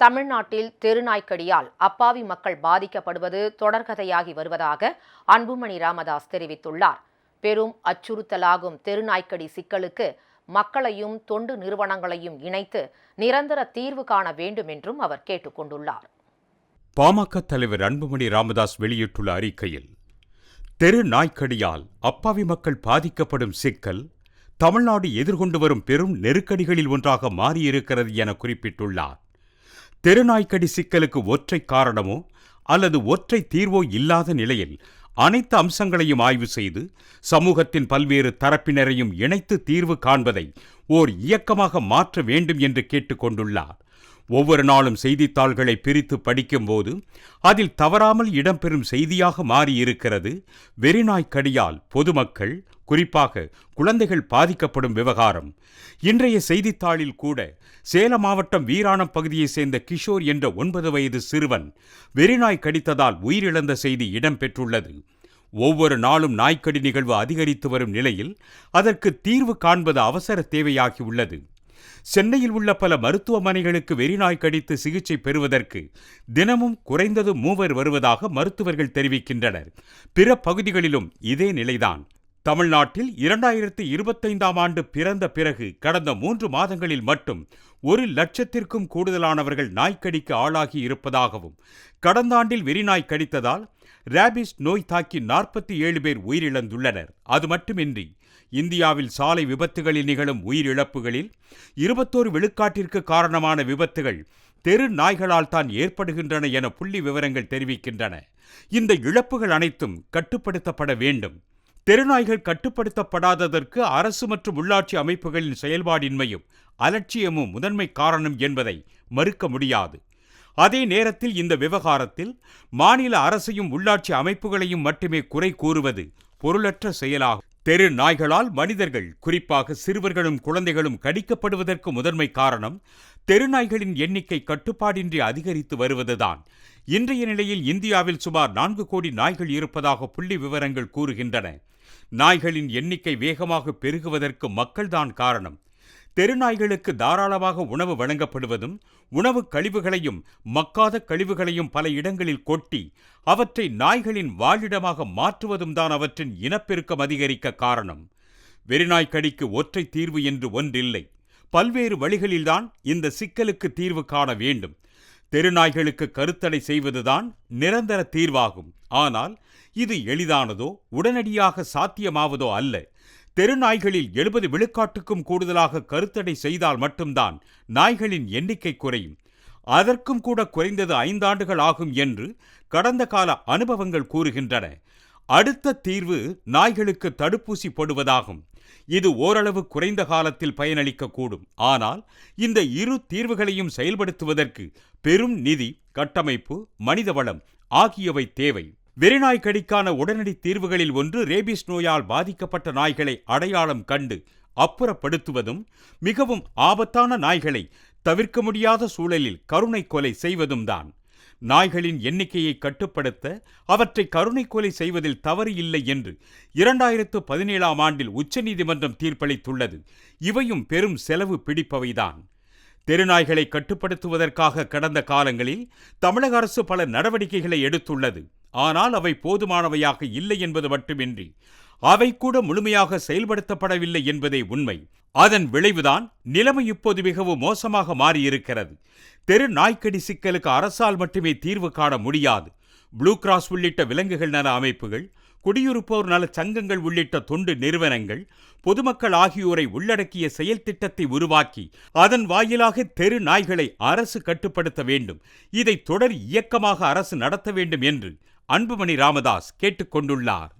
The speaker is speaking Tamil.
தமிழ்நாட்டில் தெருநாய்க்கடியால் அப்பாவி மக்கள் பாதிக்கப்படுவது தொடர்கதையாகி வருவதாக அன்புமணி ராமதாஸ் தெரிவித்துள்ளார். பெரும் அச்சுறுத்தலாகும் தெருநாய்க்கடி சிக்கலுக்கு மக்களையும் தொண்டு நிறுவனங்களையும் இணைத்து நிரந்தர தீர்வு காண வேண்டும் என்றும் அவர் கேட்டுக்கொண்டுள்ளார் பாமக தலைவர் அன்புமணி ராமதாஸ் வெளியிட்டுள்ள அறிக்கையில் தெரு நாய்க்கடியால் அப்பாவி மக்கள் பாதிக்கப்படும் சிக்கல் தமிழ்நாடு எதிர்கொண்டு வரும் பெரும் நெருக்கடிகளில் ஒன்றாக மாறியிருக்கிறது என குறிப்பிட்டுள்ளார். தெருநாய்க்கடி சிக்கலுக்கு ஒற்றை காரணமோ அல்லது ஒற்றை தீர்வோ இல்லாத நிலையில் அனைத்து அம்சங்களையும் ஆய்வு செய்து சமூகத்தின் பல்வேறு தரப்பினரையும் இணைத்து தீர்வு காண்பதை ஓர் இயக்கமாக மாற்ற வேண்டும் என்று கேட்டுக்கொண்டுள்ளார் ஒவ்வொரு நாளும் செய்தித்தாள்களை பிரித்து படிக்கும்போது அதில் தவறாமல் இடம்பெறும் செய்தியாக மாறியிருக்கிறது. வெறிநாய்க்கடியால் பொதுமக்கள் குறிப்பாக குழந்தைகள் பாதிக்கப்படும் விவகாரம். இன்றைய செய்தித்தாளில் கூட சேலம் மாவட்டம் வீராணம் பகுதியைச் சேர்ந்த கிஷோர் என்ற ஒன்பது வயது சிறுவன் வெறிநாய் கடித்ததால் உயிரிழந்த செய்தி இடம்பெற்றுள்ளது. ஒவ்வொரு நாளும் நாய்க்கடி நிகழ்வு அதிகரித்து வரும் நிலையில் அதற்கு தீர்வு காண்பது அவசர தேவையாகியுள்ளது. சென்னையில் உள்ள பல மருத்துவமனைகளுக்கு வெறிநாய் கடித்து சிகிச்சை பெறுவதற்கு தினமும் குறைந்தது மூவர் வருவதாக மருத்துவர்கள் தெரிவிக்கின்றனர். பிற பகுதிகளிலும் இதே நிலைதான். தமிழ்நாட்டில் இரண்டாயிரத்து இருபத்தைந்தாம் ஆண்டு பிறந்த பிறகு கடந்த மூன்று மாதங்களில் மட்டும் ஒரு லட்சத்திற்கும் கூடுதலானவர்கள் நாய்க்கடிக்கு ஆளாகி இருப்பதாகவும் கடந்த ஆண்டில் வெறிநாய் கடித்ததால் ரேபிஸ் நோய் தாக்கி நாற்பத்தி ஏழு பேர் உயிரிழந்துள்ளனர். அது மட்டுமின்றி இந்தியாவில் சாலை விபத்துகளில் நிகழும் உயிரிழப்புகளில் இருபத்தோரு விழுக்காட்டிற்கு காரணமான விபத்துகள் தெரு நாய்களால் தான் ஏற்படுகின்றன என புள்ளி விவரங்கள் தெரிவிக்கின்றன. இந்த இழப்புகள் அனைத்தும் கட்டுப்படுத்தப்பட வேண்டும். தெருநாய்கள் கட்டுப்படுத்தப்படாததற்கு அரசு மற்றும் உள்ளாட்சி அமைப்புகளின் செயல்பாடின்மையும் அலட்சியமும் முதன்மை காரணம் என்பதை மறுக்க முடியாது. அதே நேரத்தில் இந்த விவகாரத்தில் மாநில அரசையும் உள்ளாட்சி அமைப்புகளையும் மட்டுமே குறை கூறுவது பொருளற்ற செயலாகும். தெரு நாய்களால் மனிதர்கள் குறிப்பாக சிறுவர்களும் குழந்தைகளும் கடிக்கப்படுவதற்கு முதன்மை காரணம் தெருநாய்களின் எண்ணிக்கை கட்டுப்பாடின்றி அதிகரித்து வருவதுதான். இன்றைய நிலையில் இந்தியாவில் சுமார் நான்கு கோடி நாய்கள் இருப்பதாக புள்ளி விவரங்கள் கூறுகின்றன. நாய்களின் எண்ணிக்கை வேகமாக பெருகுவதற்கு மக்கள்தான் காரணம். தெருநாய்களுக்கு தாராளமாக உணவு வழங்கப்படுவதும் உணவு கழிவுகளையும் மக்காத கழிவுகளையும் பல இடங்களில் கொட்டி அவற்றை நாய்களின் வாழிடமாக மாற்றுவதும் தான் அவற்றின் இனப்பெருக்கம் அதிகரிக்க காரணம். வெறிநாய்க்கடிக்கு ஒற்றை தீர்வு என்று ஒன்றில்லை. பல்வேறு வழிகளில்தான் இந்த சிக்கலுக்கு தீர்வு காண வேண்டும். தெருநாய்களுக்கு கருத்தடை செய்வதுதான் நிரந்தர தீர்வாகும். ஆனால் இது எளிதானதோ உடனடியாக சாத்தியமாவதோ அல்ல. தெருநாய்களில் எழுபது விழுக்காட்டுக்கும் கூடுதலாக கருத்தடை செய்தால் மட்டும்தான் நாய்களின் எண்ணிக்கை குறையும். அதற்கும் கூட குறைந்தது ஐந்தாண்டுகள் ஆகும் என்று கடந்த கால அனுபவங்கள் கூறுகின்றன. அடுத்த தீர்வு நாய்களுக்கு தடுப்பூசி போடுவதாகும். இது ஓரளவு குறைந்த காலத்தில் பயனளிக்கக்கூடும். ஆனால் இந்த இரு தீர்வுகளையும் செயல்படுத்துவதற்கு பெரும் நிதி கட்டமைப்பு மனிதவளம் ஆகியவை தேவை. வெறிநாய் கடிக்கான உடனடி தீர்வுகளில் ஒன்று ரேபிஸ் நோயால் பாதிக்கப்பட்ட நாய்களை அடையாளம் கண்டு அப்புறப்படுத்துவதும் மிகவும் ஆபத்தான நாய்களை தவிர்க்க முடியாத சூழலில் கருணை கொலை செய்வதும் தான் நாய்களின் எண்ணிக்கையை கட்டுப்படுத்த அவற்றை கருணை கொலை செய்வதில் தவறு இல்லை என்று இரண்டாயிரத்து பதினேழாம் ஆண்டில் உச்சநீதிமன்றம் தீர்ப்பளித்துள்ளது. இவையும் பெரும் செலவு பிடிப்பவைதான். தெருநாய்களை கட்டுப்படுத்துவதற்காக கடந்த காலங்களில் தமிழக அரசு பல நடவடிக்கைகளை எடுத்துள்ளது. ஆனால் அவை போதுமானவையாக இல்லை என்பது மட்டுமின்றி அவை கூட முழுமையாக செயல்படுத்தப்படவில்லை என்பதே உண்மை. அதன் விளைவுதான் நிலைமை இப்போது மிகவும் மோசமாக மாறியிருக்கிறது. தெரு நாய்க்கடி சிக்கலுக்கு அரசால் மட்டுமே தீர்வு காண முடியாது. ப்ளூ கிராஸ் உள்ளிட்ட விலங்குகள் நல அமைப்புகள் குடியிருப்போர் நல சங்கங்கள் உள்ளிட்ட தொண்டு நிறுவனங்கள் பொதுமக்கள் ஆகியோரை உள்ளடக்கிய செயல் திட்டத்தை உருவாக்கி அதன் வாயிலாக தெரு நாய்களை அரசு கட்டுப்படுத்த வேண்டும். இதை தொடர் இயக்கமாக அரசு நடத்த வேண்டும் என்று அன்புமணி ராமதாஸ் கேட்டுக்கொண்டுள்ளார்.